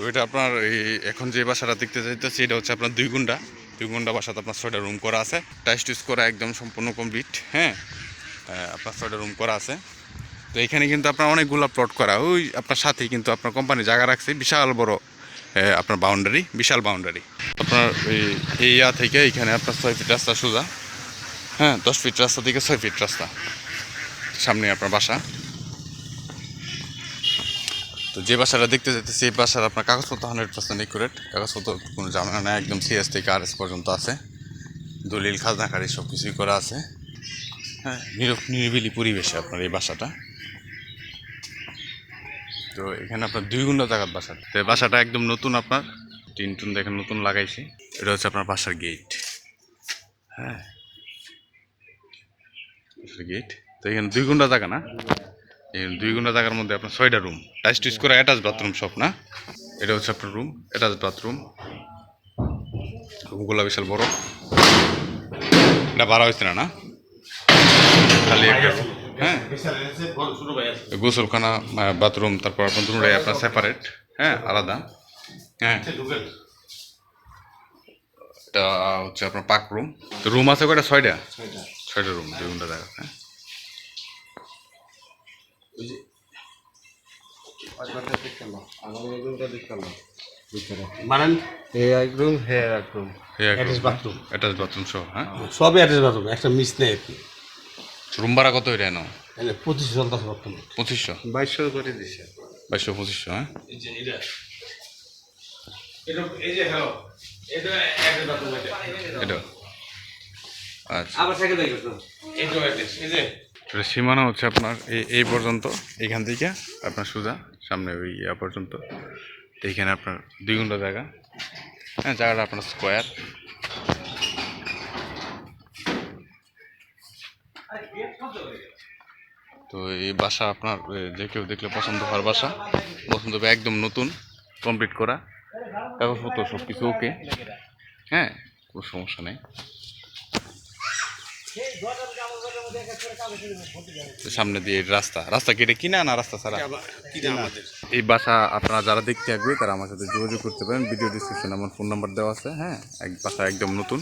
তো এটা আপনার এই এখন যে বাসাটা দেখতে চাইতেছি এটা হচ্ছে আপনার দুই গুন্ডা। দুই গুন্ডা বাসাতে আপনার ছয়টা রুম করা আছে। টাইস টুইস করা একদম সম্পূর্ণ কমপ্লিট হ্যাঁ? আহ, আপনার ছয়টা রুম করা আছে। তো এখানে কিন্তু আপনার অনেকগুলো প্লট করা। ওই আপনার সাথেই কিন্তু আপনার কোম্পানি জায়গা রাখছে। বিশাল বড় আপনার বাউন্ডারি বিশাল বাউন্ডারি আপনার এই ইয়া থেকে এখানে আপনার ছয় ফিট রাস্তা সোজা। হ্যাঁ দশ ফিট রাস্তা থেকে ছয় ফিট রাস্তা। সামনে আপনার বাসা। তো যে বাসাটা দেখতে যেতে সেই বাসার আপনার কাগজপত্র হান্ড্রেড পার্সেন্ট একুরেট কাগজপত্র কোনো ঝামেলা নেই, একদম সিএস থেকে আর এস পর্যন্ত আছে। দলিল খাজনাকারি সব কিছুই করা আছে। হ্যাঁ নিরব, নিরিবিলি পরিবেশে আপনার এই বাসাটা। তো এখানে আপনার দুই গুণা জায়গার বাসা। তো বাসাটা একদম নতুন আপনার। টিন টুন দেখেন, নতুন লাগাইছি। এটা হচ্ছে আপনার বাসার গেট হ্যাঁ গেট তো এখানে দুই গুণা জায়গা না? দুই গুণা জায়গার মধ্যে আপনার ছয়টা রুম টাইস টুইস করে অ্যাটাচ বাথরুম সব না? এটা হচ্ছে আপনার রুম অ্যাটাচ বাথরুম রুমগুলো বিশাল বড়। এটা বাড়া হয়েছে না না? খালি একটা হ্যাঁ? গোসলখানা বাথরুম তারপর আপনার দুটাই আপনার সেপারেট হ্যাঁ? আলাদা। হ্যাঁ। এটা হচ্ছে আপনার পাক রুম তো রুম আছে কয়টা? ছয়টা। ছয়টা রুম দুই ঘণ্টা জায়গা হ্যাঁ মানেন হে এক রুম হে এক room attach bathroom attach bathroom সহ হ্যাঁ? সবই অ্যাটাচ বাথরুম একটা মিস নেই আর কি রুম ভাড়া কত এটা এনে? পঁচিশ চলতেছে বর্তমানে পঁচিশশো? বাইশশো করে দিছে। বাইশশো পঁচিশশো হ্যাঁ? এই যে হ্যালো। এটা অ্যাটাচ বাথরুম আচ্ছা। আবার সাইকেল এই যে। এটা সীমানা হচ্ছে আপনার এই পর্যন্ত এইখান থেকে আপনার সোজা সামনে ওই ইয়া পর্যন্ত। এইখানে আপনার দুই ঘণ্টা জায়গা। হ্যাঁ জায়গাটা আপনার স্কোয়ার তো এই বাসা আপনার যে কেউ দেখলে পছন্দ হওয়ার বাসা। পছন্দ হবে একদম নতুন কমপ্লিট করা। কাগজপত্র সব কিছু ওকে হ্যাঁ কোনো সমস্যা নেই। সামনে দিয়ে রাস্তা। রাস্তা কেটে কিনা না রাস্তা ছাড়া? এই বাসা আপনারা যারা দেখতে আগ্রহী তারা আমার সাথে যোগাযোগ করতে পারেন। ভিডিও ডিসক্রিপশনে আমার ফোন নাম্বার দেওয়া আছে হ্যাঁ? এক বাসা একদম নতুন।